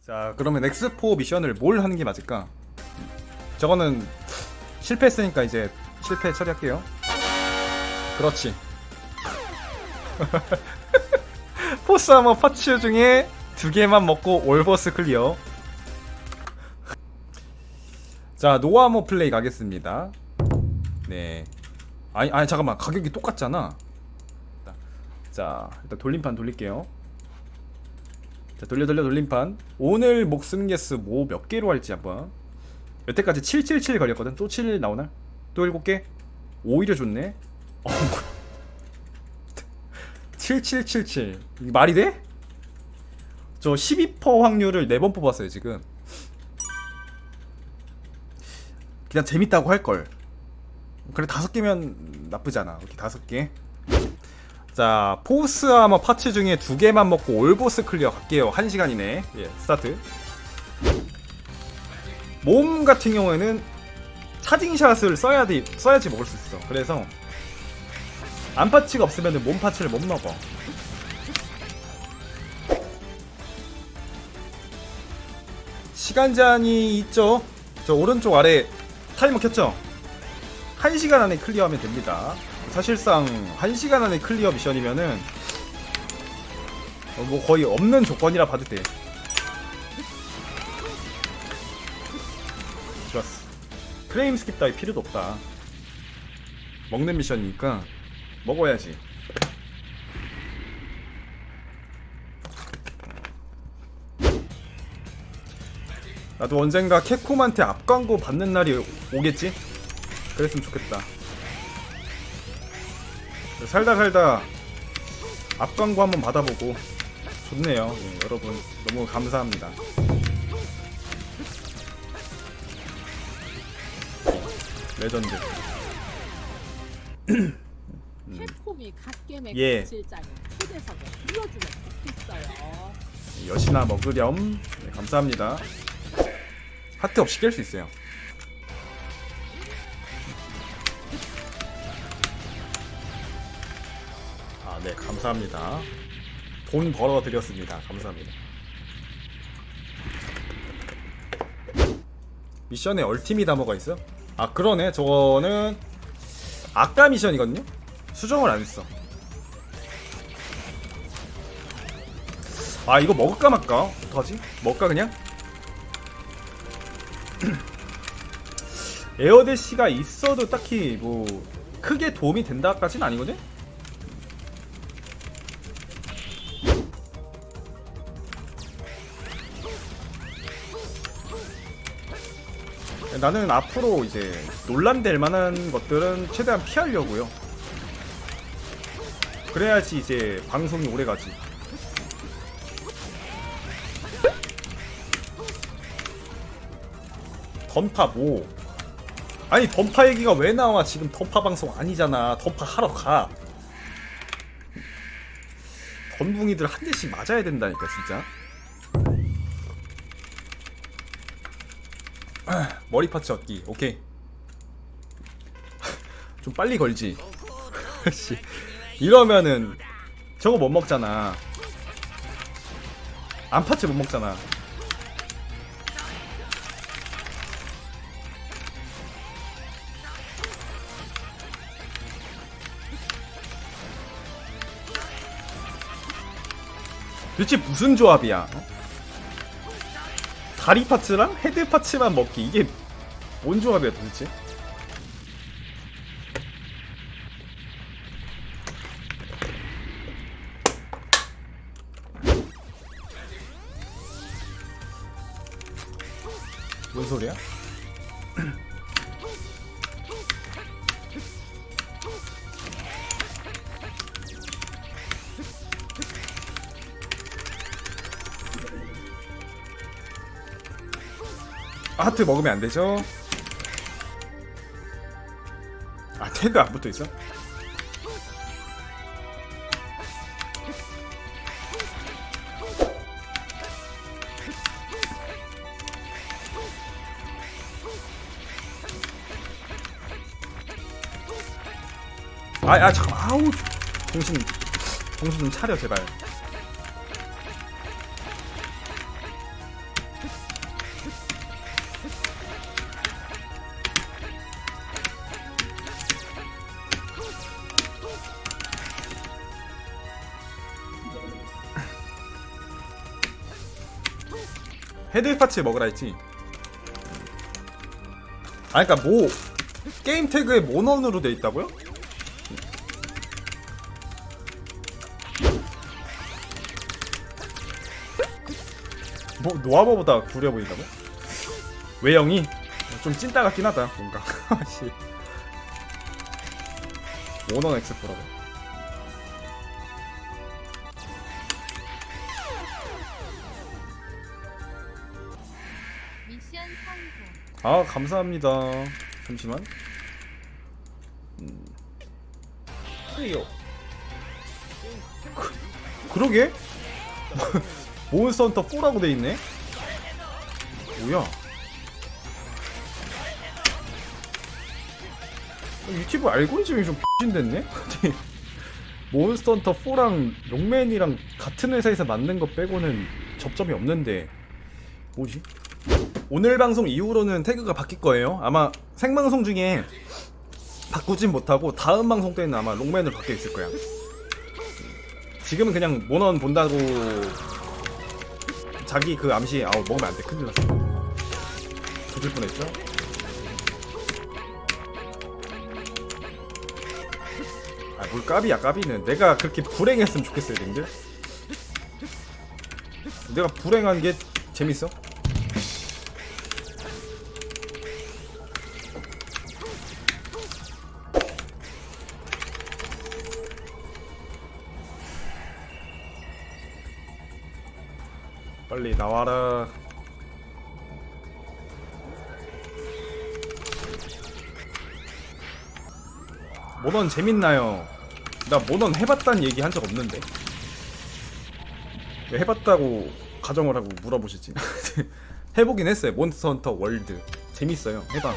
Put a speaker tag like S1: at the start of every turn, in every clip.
S1: 자 그러면 엑스포 미션을 뭘 하는 게 맞을까? 저거는 실패했으니까 이제 실패 처리할게요. 그렇지. 포스 아머 파츠 중에 두 개만 먹고 올버스 클리어. 자 노아모 플레이 가겠습니다. 네. 아니 아니 잠깐만 가격이 똑같잖아. 자 일단 돌림판 돌릴게요. 자 돌려 돌려 돌림판. 오늘 목숨 개수 뭐 몇 개로 할지 한번. 여태까지 777 걸렸거든. 또 7 나오나? 또 7개? 오히려 좋네. 어, 7777. 이게 말이 돼? 저 12% 확률을 4번 뽑았어요, 지금. 그냥 재밌다고 할 걸. 그래 다섯 개면 나쁘지 않아. 이렇게 다섯 개. 자, 포스 아머 파츠 중에 두 개만 먹고 올보스 클리어 갈게요. 한 시간이네. 예, 스타트. 몸 같은 경우에는 차징샷을 써야 돼, 써야지 먹을 수 있어. 그래서 안 파츠가 없으면 몸 파츠를 못 먹어. 시간 제한이 있죠. 저 오른쪽 아래 타이머 켰죠? 1시간 안에 클리어하면 됩니다. 사실상 1시간 안에 클리어 미션이면은 어, 뭐 거의 없는 조건이라 봐도 돼. 좋았어. 프레임 스킵 따위 필요도 없다. 먹는 미션이니까 먹어야지. 나도 언젠가 캡콤한테 앞광고 받는 날이 오겠지? 그랬으면 좋겠다. 살다 살다 앞광고 한번 받아보고 좋네요. 예, 여러분 너무 감사합니다. 레전드.
S2: 캡콤이 갓겜의
S1: 예.
S2: 실장을 초대석에 불러주면 좋겠어요.
S1: 여시나 먹으렴. 네, 감사합니다. 하트 없이 깰 수 있어요. 네, 감사합니다. 돈 벌어 드렸습니다. 감사합니다. 미션에 얼티밋 아머가 있어? 아, 그러네. 저거는 아까 미션이거든요. 수정을 안 했어. 아 이거 먹을까 말까? 어떡하지? 먹을까 그냥? 에어대시가 있어도 딱히 뭐 크게 도움이 된다까진 아니거든? 나는 앞으로 이제 논란될 만한 것들은 최대한 피하려고요. 그래야지 이제 방송이 오래 가지. 던파 뭐? 아니 던파 얘기가 왜 나와? 지금 던파 방송 아니잖아. 던파 하러 가. 던붕이들 한 대씩 맞아야 된다니까 진짜. 머리 파츠 얻기. 오케이. 좀 빨리 걸지. 씨. 이러면은 저거 못 먹잖아. 안 파츠 못 먹잖아. 도대체 무슨 조합이야? 어? 다리 파츠랑 헤드 파츠만 먹기 이게 뭔 조합이야 도대체? 아, 하트 먹으면 안 되죠? 아, 태그 안 붙어 있어? 아, 아, 잠깐, 아우, 정신, 정신 좀 차려, 제발. 헤드 파츠 먹으라 했지. 아, 그니까 뭐, 게임 태그에 모넌으로 돼 있다고요? 뭐, 노아버보다 구려 보인다고? 외형이? 좀 찐따 같긴 하다, 뭔가. 씨. 모넌 엑스프라고. 아 감사합니다 잠시만 음. 그래요 그, 그러게 몬스터 헌터 4라고 돼있네 뭐야 유튜브 알고리즘이 좀 X됐네? 몬스터 헌터 4랑 롱맨이랑 같은 회사에서 만든 거 빼고는 접점이 없는데 뭐지? 오늘 방송 이후로는 태그가 바뀔 거예요. 아마 생방송 중에 바꾸진 못하고 다음 방송 때는 아마 롱맨으로 바뀌어 있을 거야. 지금은 그냥 모넌 본다고 자기 그 암시 아우 먹으면 안 돼. 큰일 났어. 조질 뻔했죠. 아 뭘 까비야 까비는 내가 그렇게 불행했으면 좋겠어요, 님들. 내가 불행한 게 재밌어? 모넌 재밌나요? 나 모넌 해봤다는 얘기 한 적 없는데. 왜 해봤다고 가정을 하고 물어보시지? 해보긴 했어요. 몬스터 헌터 월드. 재밌어요. 해봐.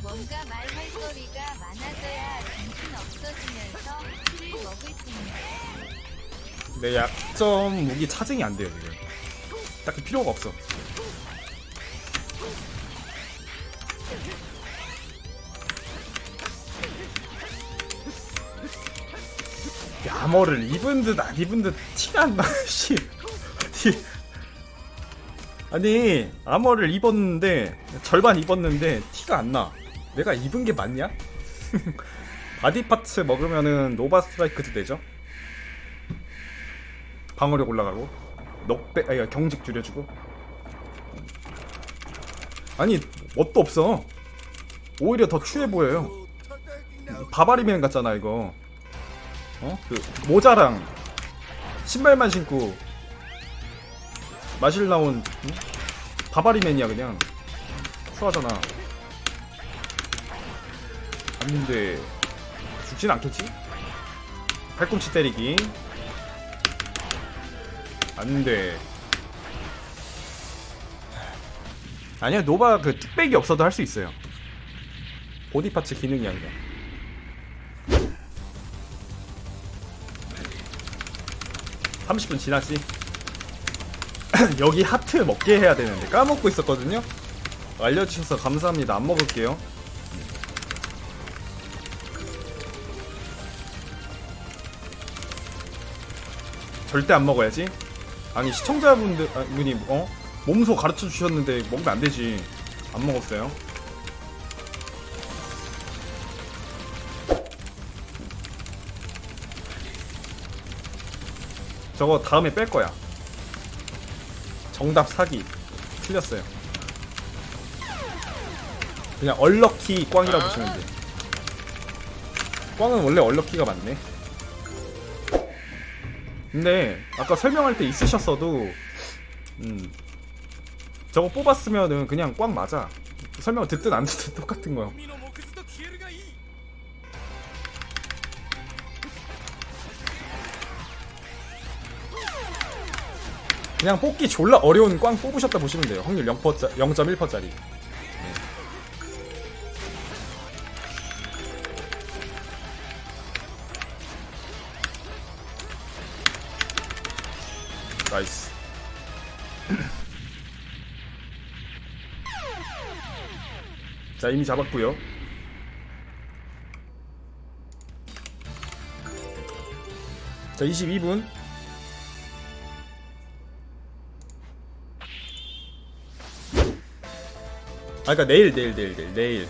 S3: 뭔가 말할 거리가 많아져야 정신 없어지면서 피를 먹을 텐데.
S1: 내 약점 무기 차징이 안 돼요 지금. 딱히 필요가 없어. 야머를 입은 듯 안 입은 듯 티가 안 나. 씨. 티- 아니 아머를 입었는데 절반 입었는데 티가 안 나. 내가 입은 게 맞냐? 바디 파츠 먹으면은 노바 스트라이크도 되죠? 방어력 올라가고 넉배 아니 경직 줄여주고 아니 뭣도 없어 오히려 더 추해 보여요 바바리맨 같잖아 이거 어? 그 모자랑 신발만 신고 마실 나온 응? 바바리맨이야 그냥 쿨하잖아 아닌데 죽진 않겠지? 팔꿈치 때리기 안돼 아니야 노바 그 뚝배기 없어도 할 수 있어요 보디 파츠 기능이 아니라 (30분) 지났지? 여기 하트 먹게 해야 되는데 까먹고 있었거든요? 알려주셔서 감사합니다. 안 먹을게요. 절대 안 먹어야지. 아니 시청자분들 아, 분이 어? 몸소 가르쳐 주셨는데 먹으면 안 되지. 안 먹었어요 저거 다음에 뺄 거야. 정답 사기. 틀렸어요. 그냥 얼럭키 꽝이라고 보시면 돼 꽝은 원래 얼럭키가 맞네. 근데 아까 설명할 때 있으셨어도 음 저거 뽑았으면은 그냥 꽝 맞아. 설명을 듣든 안 듣든 똑같은 거야 그냥 뽑기 졸라 어려운 꽝 뽑으셨다 보시면 돼요. 확률 0%짜, 0.1%짜리. 나이스. 자 이미 잡았고요. 자 22분 아 그니까 내일 내일 내일 내일 내일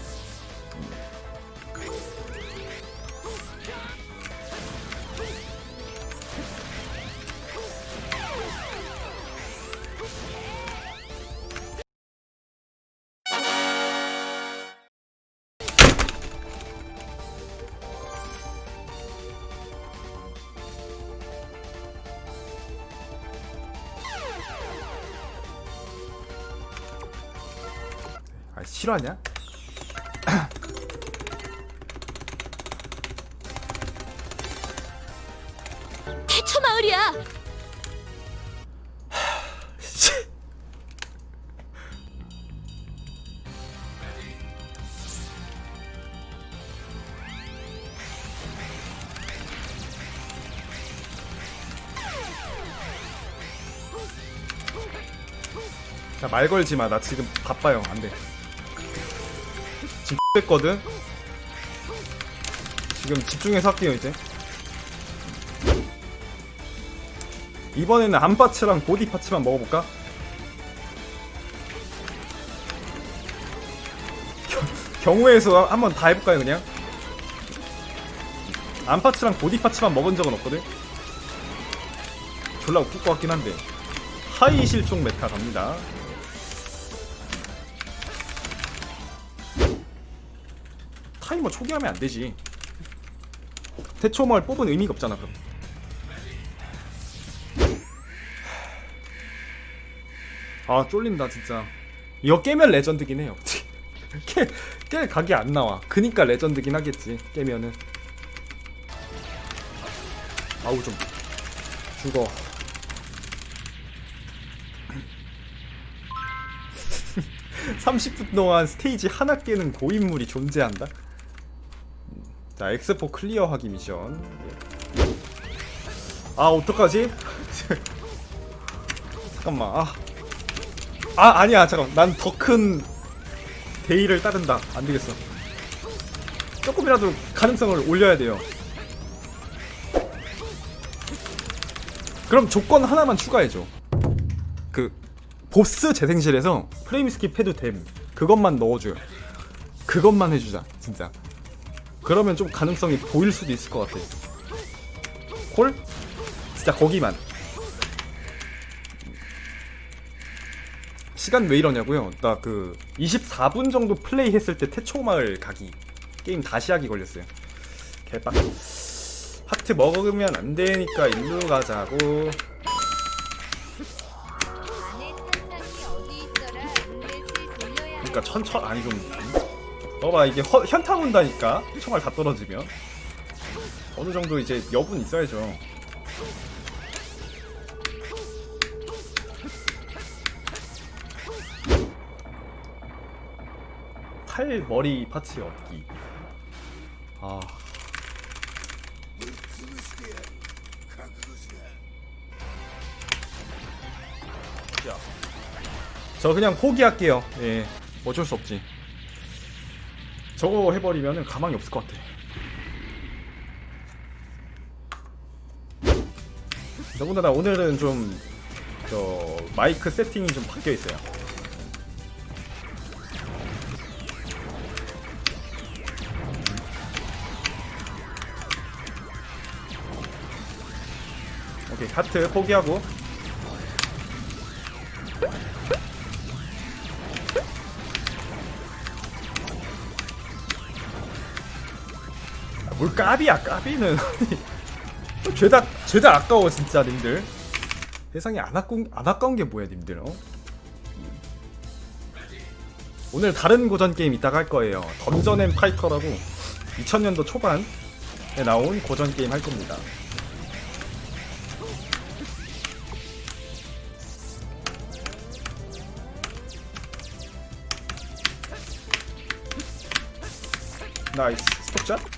S4: 야
S1: 말 걸지 마. 나 지금 바빠요. 안 돼. 지금 했거든. 지금 집중해서 할게요 이제. 이번에는 안파츠랑 보디 파츠만 먹어볼까? 겨- 경우에서 한번 다 해볼까요 그냥? 안파츠랑 보디 파츠만 먹은 적은 없거든. 졸라 웃길 것 같긴 한데. 하이 실종 메타 갑니다. 타이머 초기화하면 안 되지. 태초마을 뽑은 의미가 없잖아 그럼. 아 쫄린다 진짜. 이거 깨면 레전드긴 해요. 깨, 깰 각이 안 나와. 그니까 레전드긴 하겠지. 깨면은. 아우 좀 죽어. (30분) 동안 스테이지 하나 깨는 고인물이 존재한다 음, 자 엑스포 클리어하기 미션. 예. 아 어떡하지? 잠깐만 아, 아 아니야 잠깐 난 더 큰 대의를 따른다. 안 되겠어. 조금이라도 가능성을 올려야 돼요. 그럼 조건 하나만 추가해줘. 그 보스 재생실에서 프레임 스킵 해도 됨. 그것만 넣어줘요. 그것만 해주자 진짜 그러면 좀 가능성이 보일 수도 있을 것 같아 콜? 진짜 거기만. 시간 왜 이러냐고요? 나 그 24분 정도 플레이 했을 때 태초마을 가기. 게임 다시 하기 걸렸어요. 개빡. 하트 먹으면 안 되니까 일로 가자고. 그러니까 천천 아니 좀 봐봐 이게 허, 현타 온다니까 총알 다 떨어지면 어느 정도 이제 여분 있어야죠 팔 머리 파츠 얻기 아 야. 저 그냥 포기할게요. 예. 어쩔 수 없지. 저거 해버리면은 가망이 없을 것 같아. 더군다나 오늘은 좀, 저, 마이크 세팅이 좀 바뀌어 있어요. 오케이, 하트 포기하고. 까비야 까비는. 죄다 죄다 아까워 진짜 님들. 세상에 안 아까운 안 아까운 게 뭐야 님들 어? 오늘 다른 고전 게임 이따가 할 거예요. 던전 앤 파이터라고 2000년도 초반에 나온 고전 게임 할 겁니다. 나이스. 스톱샷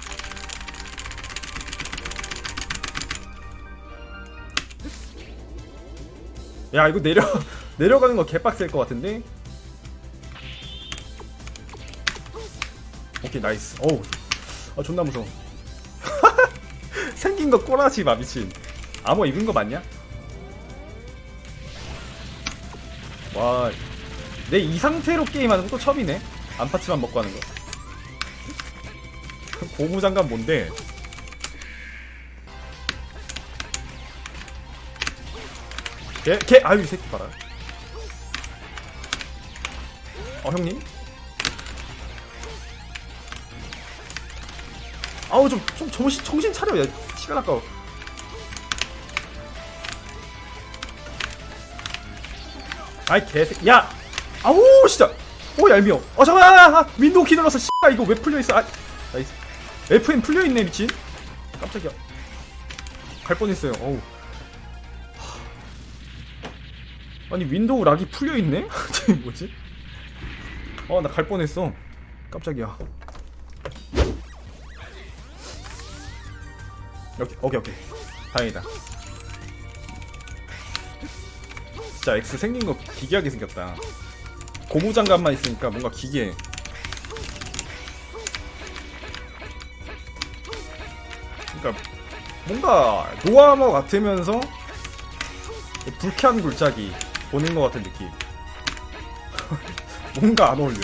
S1: 야 이거 내려 내려가는 거 개빡셀 것 같은데? 오케이 나이스. 어우. 아 존나 무서워. 생긴 거 꼬라지 마 미친. 암호 입은 거 맞냐? 와. 내 이 상태로 게임하는 것도 처음이네. 안파츠만 먹고 하는 거. 고무장갑 뭔데 걔, 걔, 아유 이 새끼 봐라. 어 형님? 아우 좀, 좀 정신, 정신 차려 야. 시간 아까워. 아이 개새 야! 아우 진짜! 오 얄미워. 어 잠깐 아, 아, 윈도우 키 눌러서 씨발 이거 왜 풀려있어? 아 나이스. FM 풀려있네 미친. 깜짝이야. 갈 뻔했어요. 어우 아니 윈도우 락이 풀려있네? 뭐지? 어나갈 뻔했어. 깜짝이야. 오케이 오케이 오케이. 다행이다. 진짜 X 생긴 거 기괴하게 생겼다. 고무장갑만 있으니까 뭔가 기괴해. 그러니까 뭔가 노아머 같으면서 불쾌한 굴짝이 보는 것 같은 느낌. 뭔가 안 어울려.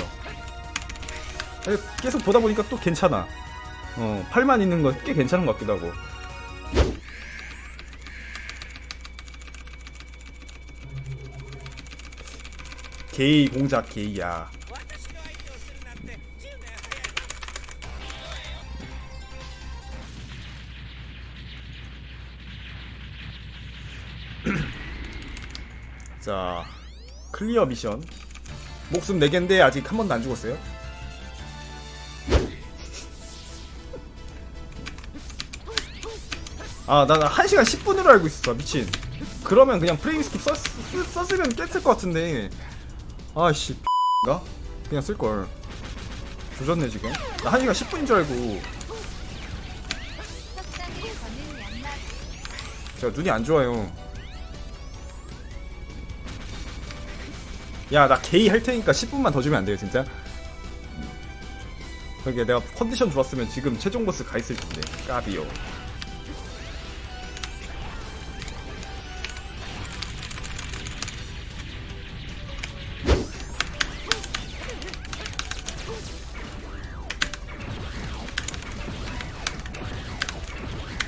S1: 계속 보다 보니까 또 괜찮아. 어 팔만 있는 거꽤 괜찮은 것 같기도 하고. 게이 공작 게이야 자 클리어 미션. 목숨 4개인데 아직 한 번도 안 죽었어요? 아난 1시간 10분으로 알고 있었어 미친. 그러면 그냥 프레임 스킵 썼, 쓰- 썼으면 깼을 것 같은데. 아씨 가? 그냥 쓸걸. 조졌네 지금. 나 1시간 10분인 줄 알고. 제가 눈이 안 좋아요 야 나 게이 할 테니까 10분만 더 주면 안 돼요 진짜 그게 내가 컨디션 좋았으면 지금 최종 보스 가 있을 텐데 까비요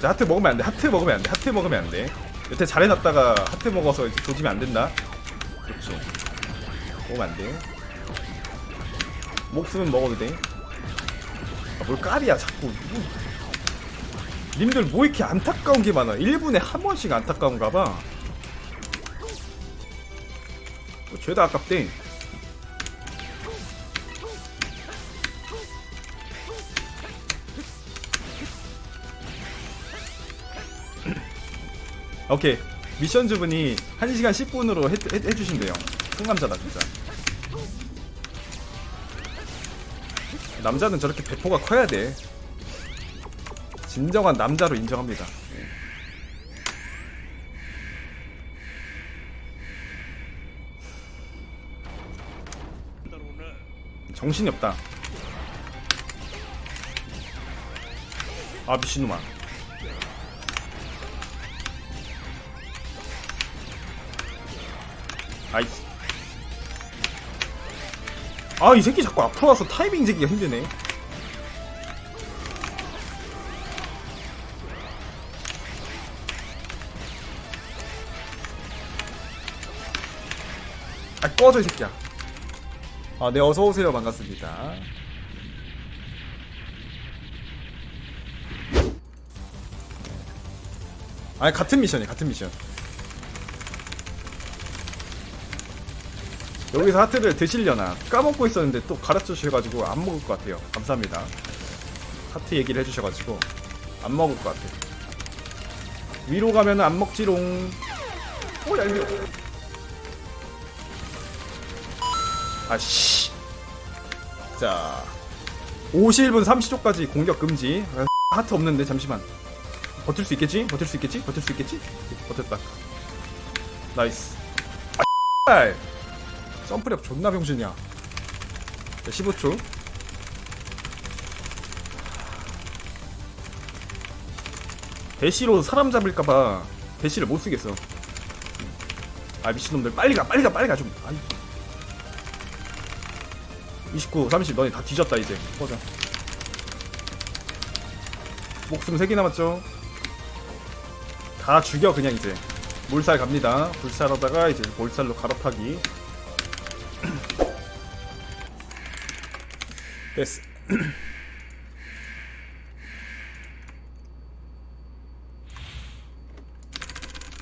S1: 자, 하트 먹으면 안 돼. 하트 먹으면 안 돼. 하트 먹으면 안 돼. 여태 잘해놨다가 하트 먹어서 조지면 안 된다. 그렇죠. 먹으면 안 돼. 목숨은 먹어도 돼. 아, 뭘 까리야, 자꾸. 뭐. 님들 뭐 이렇게 안타까운 게 많아. 1분에 한 번씩 안타까운가 봐. 뭐 죄다 아깝대. 오케이 미션 주분이 1시간 10분으로 해, 해, 해주신대요 상남자다 진짜 남자는 저렇게 배포가 커야 돼 진정한 남자로 인정합니다 예. 정신이 없다 아 미친놈아 아이씨. 아, 이 새끼 자꾸 앞으로 와서 타이밍 재기가 힘드네. 아, 꺼져, 이 새끼야. 아, 네, 어서오세요. 반갑습니다. 아니, 같은 미션이 같은 미션. 여기서 하트를 드시려나 까먹고 있었는데 또 가르쳐 주셔가지고 안 먹을 것 같아요. 감사합니다. 하트 얘기를 해주셔가지고 안 먹을 것 같아요. 위로 가면은 안 먹지롱. 오 얄미워 아씨. 자 51분 30초까지 공격 금지. 아, 하트 없는데 잠시만. 버틸 수 있겠지? 버틸 수 있겠지? 버틸 수 있겠지? 버텼다. 나이스. 아 점프력 존나 병신이야. 자, 15초. 대시로 사람 잡을까봐 대시를 못 쓰겠어. 아 미친놈들. 빨리 가 빨리 가 빨리 가좀. 아니 29 30 너네 다 뒤졌다 이제. 꺼져. 목숨 3개 남았죠? 다 죽여 그냥 이제. 몰살 갑니다. 불살하다가 이제 몰살로 갈아타기 됐어.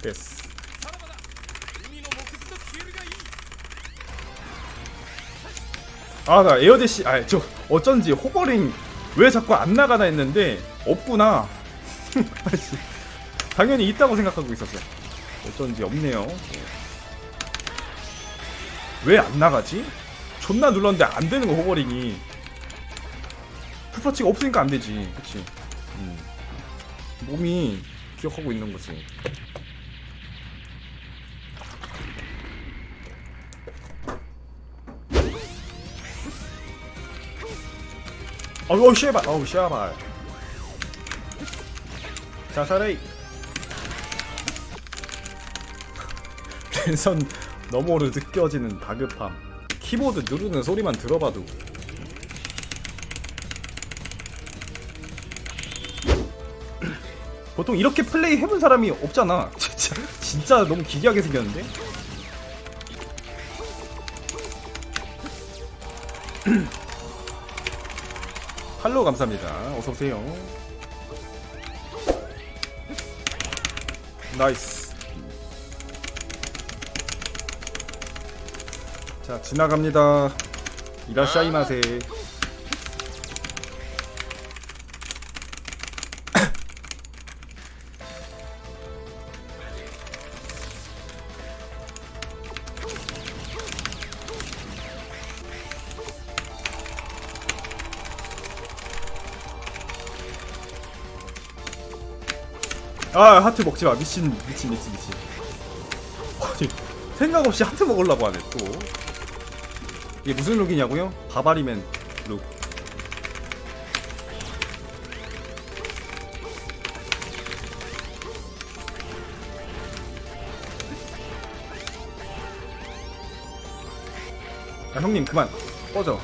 S1: 됐어. 아나 에어대시 아저 어쩐지 호버링 왜 자꾸 안 나가나 했는데 없구나. 당연히 있다고 생각하고 있었어. 어쩐지 없네요. 왜 안 나가지? 존나 눌렀는데 안 되는 거 호버링이 풀파치가 없으니까 안 되지. 그치? 음. 몸이 기억하고 있는 거지. 어우 씨발. 어우 씨발. 자살해 랜선 너머로 느껴지는 다급함. 키보드 누르는 소리만 들어봐도 보통 이렇게 플레이 해본 사람이 없잖아. 진짜 진짜 너무 기괴하게 생겼는데? 할로 감사합니다. 어서 오세요. 나이스. 자 지나갑니다. 이라샤이마세 아 하트 먹지 마. 미친 미친 미친 미친. 아니 생각 없이 하트 먹으려고 하네 또. 이게 무슨 룩이냐고요? 바바리맨 룩. 야, 형님 그만. 꺼져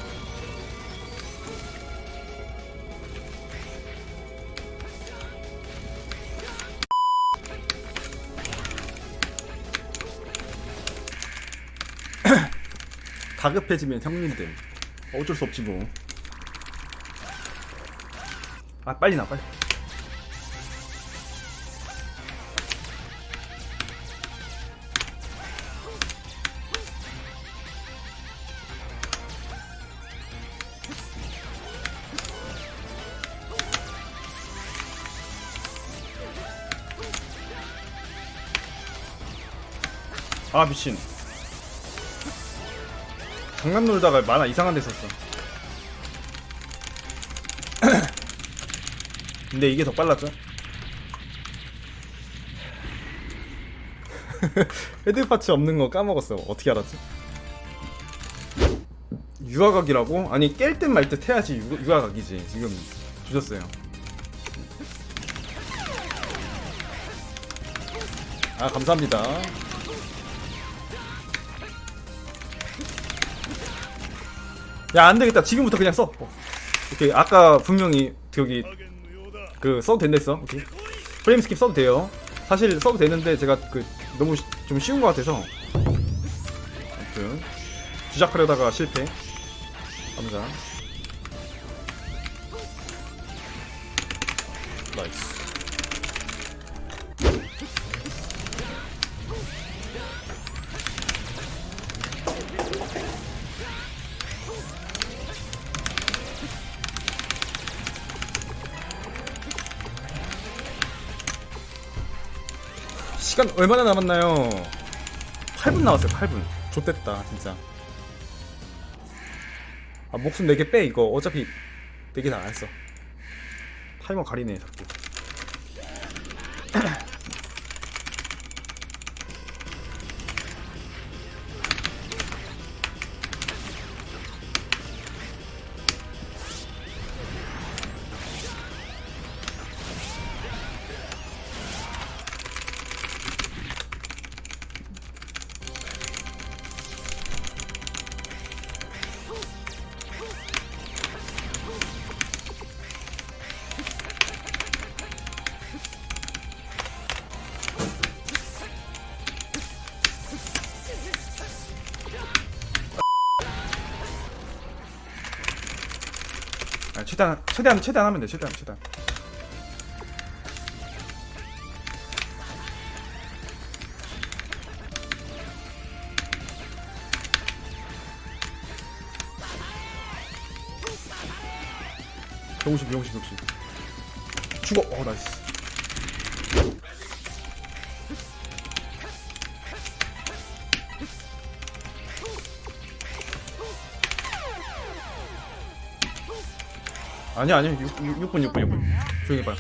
S1: 다급해지면 형님들 어쩔 수 없지 뭐. 아 빨리 나 빨리. 아 미친. 장난 놀다가 만화 이상한 데 썼어. 근데 이게 더 빨랐죠? 헤드 파츠 없는 거 까먹었어. 어떻게 알았지? 유화각이라고? 아니 깰듯말듯 해야지 유, 유화각이지. 지금 주셨어요. 아 감사합니다. 야 안되겠다. 지금부터 그냥 써. 어. 오케이. 아까 분명히 저기 그 써도 된다 했어. 오케이. 프레임 스킵 써도 돼요. 사실 써도 되는데 제가 그 너무 시- 좀 쉬운 것 같아서. 아무튼. 주작하려다가 실패. 감사 시간 얼마나 남았나요? 8분 남았어요 8분. 좋됐다 진짜. 아 목숨 4개 빼 이거. 어차피 4개 다 안써. 타이머 가리네 자꾸 최대한 최대한 하면 돼 최대한 최대한. 병신 병신 병신 죽어. 어 나이스 아니야 아니야 6, 6, 분 6분 6분. 조용히 해봐요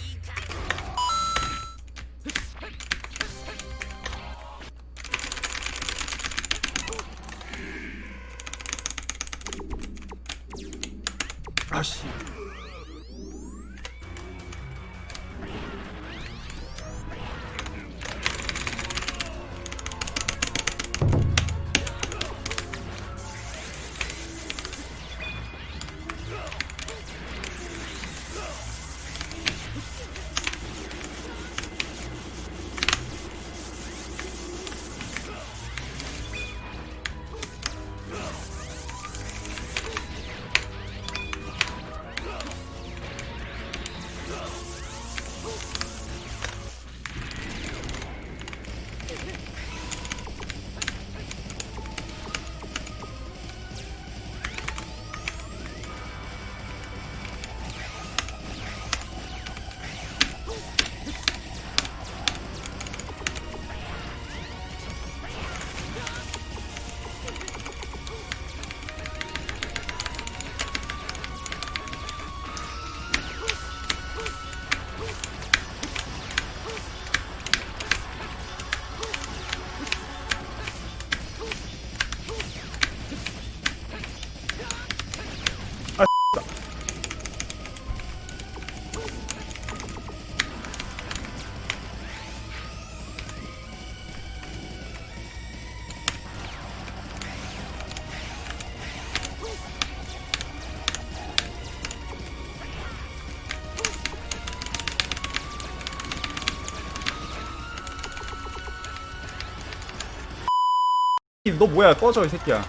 S1: 너 뭐야? 꺼져 이 새끼야.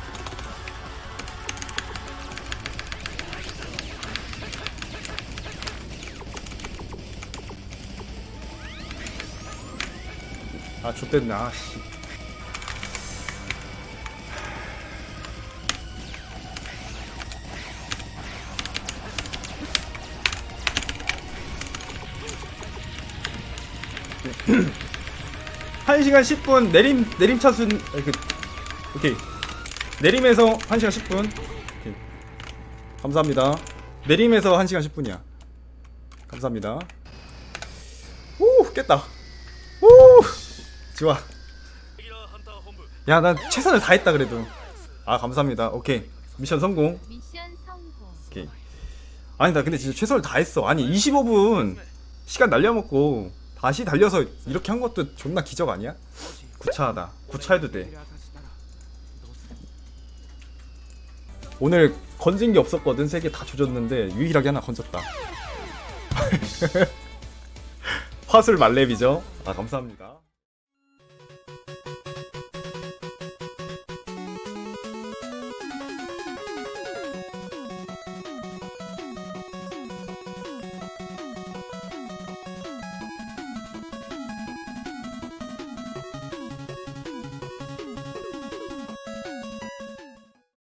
S1: 아 좆됐네. 아씨. 한 시간 10분 내림 내림 차순 아, 그, 오케이. 내림에서 1시간 10분. 오케이. 감사합니다. 내림에서 1시간 10분이야. 감사합니다. 오 깼다. 오 좋아. 야 난 최선을 다했다 그래도. 아 감사합니다. 오케이. 미션 성공.
S3: 미션 성공.
S1: 오케이. 아니 나 근데 진짜 최선을 다했어. 아니 25분 시간 날려먹고 다시 달려서 이렇게 한 것도 존나 기적 아니야? 구차하다. 구차해도 돼 오늘 건진 게 없었거든. 세 개 다 조졌는데 유일하게 하나 건졌다. 화술 말렙이죠? 아 감사합니다